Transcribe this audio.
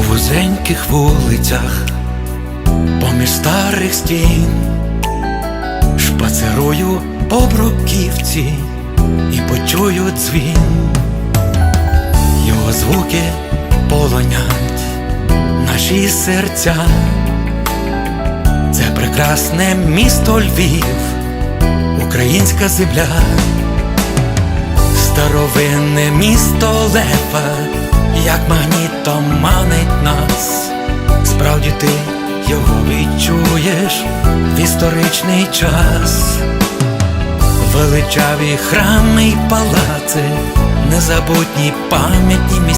вузеньких вулицях, поміж старих стін, шпацерую по бруківці і почую дзвін, його звуки полонять наші серця. Це прекрасне місто Львів, українська земля, старовинне місто Лева, як магнітом манить нас. Справді ти його відчуєш в історичний час. Величаві храми й палаци, незабутні пам'ятні місця.